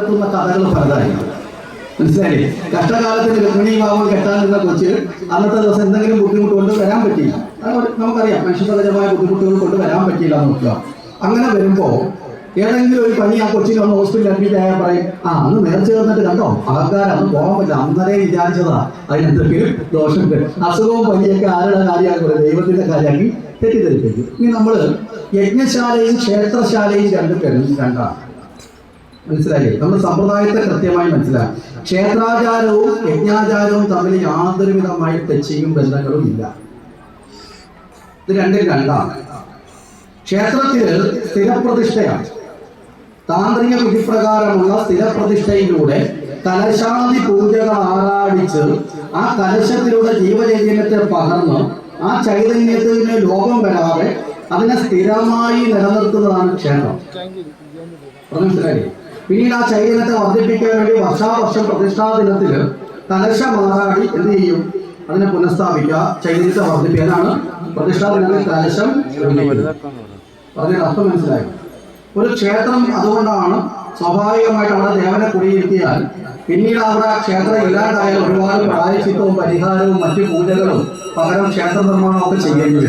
എത്തുന്ന കഥകൾ പലതായിരുന്നു മനസ്സിലായി കഷ്ടകാലത്തിന് ഗർഭിണി ഭാവം കെട്ടാൻ കൊച്ച് അന്നത്തെ ദിവസം എന്തെങ്കിലും ബുദ്ധിമുട്ട് കൊണ്ട് വരാൻ പറ്റിയില്ല. നമുക്കറിയാം മനുഷ്യസഹജമായ ബുദ്ധിമുട്ടുകൾ കൊണ്ട് വരാൻ പറ്റിയില്ല നോക്കുക അങ്ങനെ വരുമ്പോ ഏതെങ്കിലും ഒരു പണി ആ കൊച്ചിനെ ഒന്ന് ഹോസ്പിറ്റലിൽ അഡ്മിറ്റ് ആയാൽ പറയും ആ അന്ന് നേർച്ച ചേർന്നിട്ട് കണ്ടോ? ആൾക്കാർ അന്ന് പോകാൻ പറ്റില്ല. അന്നേ വിചാരിച്ചതാ. അതിനെന്തെങ്കിലും ദോഷമുണ്ട് അസുഖവും പനിയൊക്കെ ആരുടെ കാര്യമാക്കി ദൈവത്തിന്റെ കാര്യമാക്കി തെറ്റിദ്ധരിപ്പിക്കും. ഇനി നമ്മൾ യജ്ഞശാലയും ക്ഷേത്രശാലയും രണ്ട് രണ്ടാണ്. മനസ്സിലായില്ലേ? നമ്മൾ സമ്പ്രദായത്തെ കൃത്യമായി മനസ്സിലാക്കി. ക്ഷേത്രാചാരവും യജ്ഞാചാരവും തമ്മിൽ യാതൊരു വിധമായ തെച്ചിയും ബന്ധങ്ങളും ഇല്ല. ഇത് രണ്ടും രണ്ടാണ്. ക്ഷേത്രത്തിൽ സ്ഥിരപ്രതിഷ്ഠയാണ്. താന്ത്രിക വിധിപ്രകാരമുള്ള സ്ഥിരപ്രതിഷ്ഠയിലൂടെ കലശാന്തി പൂജകൾ ആരാടിച്ച് ആ കലശത്തിലൂടെ ജീവചൈതന്യത്തെ പകർന്ന് ആ ചൈതന്യത്തിന് ലോകം വരാതെ അതിനെ സ്ഥിരമായി നിലനിർത്തുന്നതാണ് ക്ഷേത്രം. മനസ്സിലായി പിന്നീട് ആ ചൈതന്യത്തെ വർദ്ധിപ്പിക്കാൻ വേണ്ടി വർഷാവർഷം പ്രതിഷ്ഠാ ദിനത്തിൽ കലശ മാറാടി എന്ത് ചെയ്യും? അതിനെ പുനഃസ്ഥാപിക്കുക ചൈതന്യത്തെ വർദ്ധിപ്പിക്കാനാണ് പ്രതിഷ്ഠാ ദിനത്തിൽ കലശം അതിന്റെ അർത്ഥം മനസ്സിലായി. ഒരു ക്ഷേത്രം അതുകൊണ്ടാണ് സ്വാഭാവികമായിട്ട് അവിടെ ദേവനെ കുടിയിരുത്തിയാൽ പിന്നീട് അവിടെ ക്ഷേത്രം ഇല്ലാണ്ടായാൽ ഒരുപാട് പ്രായശിത്വവും പരിഹാരവും മറ്റു പൂജകളും പകരം ക്ഷേത്ര നിർമ്മാണമൊക്കെ ചെയ്യേണ്ടി വരും.